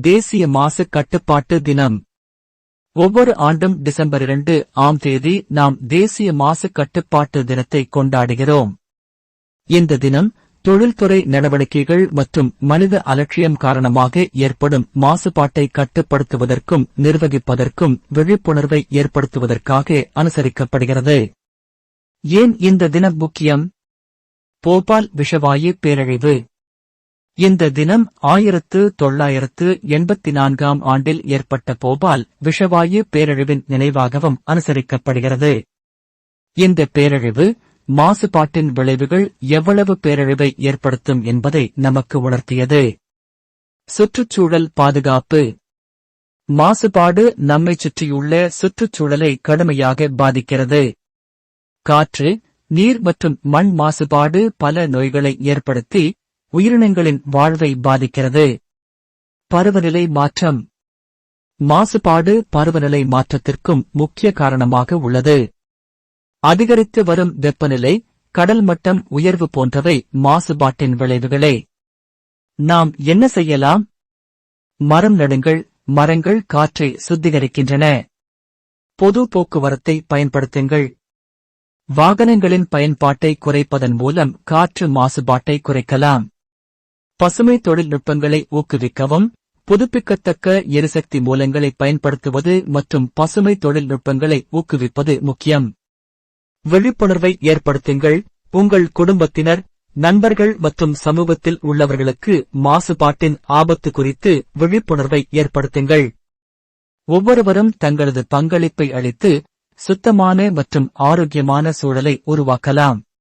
தேசிய மாசு கட்டுப்பாட்டு தினம். ஒவ்வொரு ஆண்டும் டிசம்பர் இரண்டு ஆம் தேதி நாம் தேசிய மாசு கட்டுப்பாட்டு தினத்தை கொண்டாடுகிறோம். இந்த தினம் தொழில்துறை நடவடிக்கைகள் மற்றும் மனித அலட்சியம் காரணமாக ஏற்படும் மாசுபாட்டை கட்டுப்படுத்துவதற்கும் நிர்வகிப்பதற்கும் விழிப்புணர்வை ஏற்படுத்துவதற்காக அனுசரிக்கப்படுகிறது. ஏன் இந்த தினம் முக்கியம்? போபால் விஷவாயு பேரழிவு. இந்த தினம் ஆயிரத்து தொள்ளாயிரத்து எண்பத்தி நான்காம் ஆண்டில் ஏற்பட்ட போபால் விஷவாயு பேரழிவின் நினைவாகவும் அனுசரிக்கப்படுகிறது. இந்த பேரழிவு மாசுபாட்டின் விளைவுகள் எவ்வளவு பேரழிவை ஏற்படுத்தும் என்பதை நமக்கு உணர்த்தியது. சுற்றுச்சூழல் பாதுகாப்பு. மாசுபாடு நம்மை சுற்றியுள்ள சுற்றுச்சூழலை கடுமையாக பாதிக்கிறது. காற்று நீர் மற்றும் மண் மாசுபாடு பல நோய்களை ஏற்படுத்தி உயிரினங்களின் வாழ்வை பாதிக்கிறது. பருவநிலை மாற்றம். மாசுபாடு பருவநிலை மாற்றத்திற்கும் முக்கிய காரணமாக உள்ளது. அதிகரித்து வரும் வெப்பநிலை கடல் மட்டம் உயர்வு போன்றவை மாசுபாட்டின் விளைவுகளே. நாம் என்ன செய்யலாம்? மரம் நடுங்கள் மரங்கள் காற்றை சுத்திகரிக்கின்றன. பொது போக்குவரத்தை பயன்படுத்துங்கள். வாகனங்களின் பயன்பாட்டை குறைப்பதன் மூலம் காற்று மாசுபாட்டை குறைக்கலாம். பசுமை தொழில்நுட்பங்களை ஊக்குவிக்கவும் புதுப்பிக்கத்தக்க எரிசக்தி மூலங்களை பயன்படுத்துவது மற்றும் பசுமை தொழில்நுட்பங்களை ஊக்குவிப்பது முக்கியம். விழிப்புணர்வை ஏற்படுத்துங்கள். உங்கள் குடும்பத்தினர் நண்பர்கள் மற்றும் சமூகத்தில் உள்ளவர்களுக்கு மாசுபாட்டின் ஆபத்து குறித்து விழிப்புணர்வை ஏற்படுத்துங்கள். ஒவ்வொருவரும் தங்களது பங்களிப்பை அளித்து சுத்தமான மற்றும் ஆரோக்கியமான சூழலை உருவாக்கலாம்.